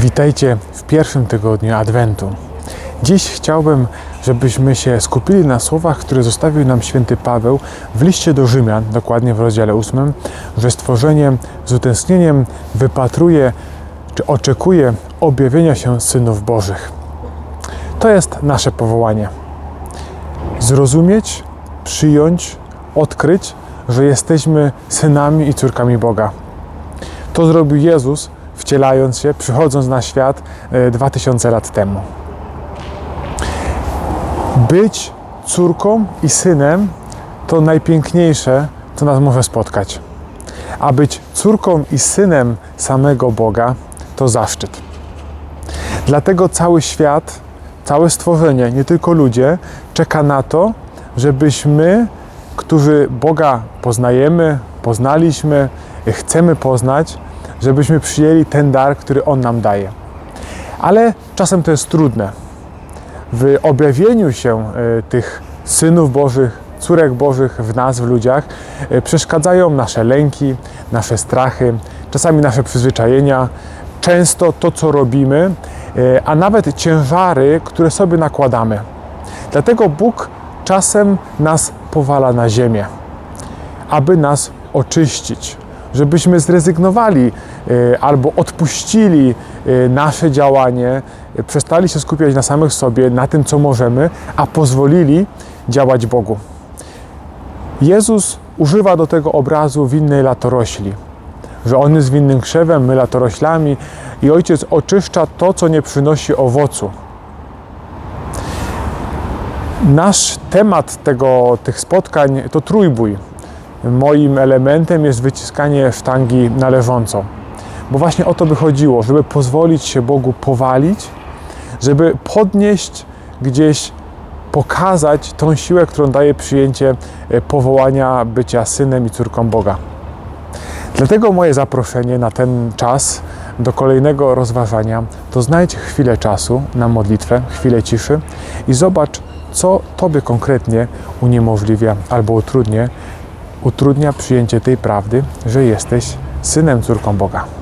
Witajcie w pierwszym tygodniu Adwentu. Dziś chciałbym, żebyśmy się skupili na słowach, które zostawił nam święty Paweł w liście do Rzymian, dokładnie w rozdziale 8, że stworzenie z utęsknieniem wypatruje czy oczekuje objawienia się synów Bożych. To jest nasze powołanie. Zrozumieć, przyjąć, odkryć, że jesteśmy synami i córkami Boga. To zrobił Jezus, wcielając się, przychodząc na świat e, 2000 lat temu. Być córką i synem to najpiękniejsze, co nas może spotkać. A być córką i synem samego Boga to zaszczyt. Dlatego cały świat, całe stworzenie, nie tylko ludzie, czeka na to, żebyśmy, którzy Boga poznajemy, poznaliśmy, chcemy poznać, żebyśmy przyjęli ten dar, który On nam daje. Ale czasem to jest trudne. W objawieniu się e, tych synów Bożych, córek Bożych w nas, w ludziach, e, przeszkadzają nasze lęki, nasze strachy, czasami nasze przyzwyczajenia, często to, co robimy, e, a nawet ciężary, które sobie nakładamy. Dlatego Bóg czasem nas powala na ziemię, aby nas oczyścić, żebyśmy zrezygnowali e, albo odpuścili e, nasze działanie, e, przestali się skupiać na samych sobie, na tym, co możemy, a pozwolili działać Bogu. Jezus używa do tego obrazu winnej latorośli, że On jest winnym krzewem, my latoroślami i Ojciec oczyszcza to, co nie przynosi owocu. Nasz temat tego, tych spotkań to trójbój. Moim elementem jest wyciskanie sztangi należąco. Bo właśnie o to by chodziło, żeby pozwolić się Bogu powalić, żeby podnieść gdzieś, pokazać tą siłę, którą daje przyjęcie e, powołania bycia synem i córką Boga. Dlatego moje zaproszenie na ten czas do kolejnego rozważania to znajdź chwilę czasu na modlitwę, chwilę ciszy i zobacz, co Tobie konkretnie uniemożliwia albo utrudnia, utrudnia przyjęcie tej prawdy, że jesteś synem, córką Boga.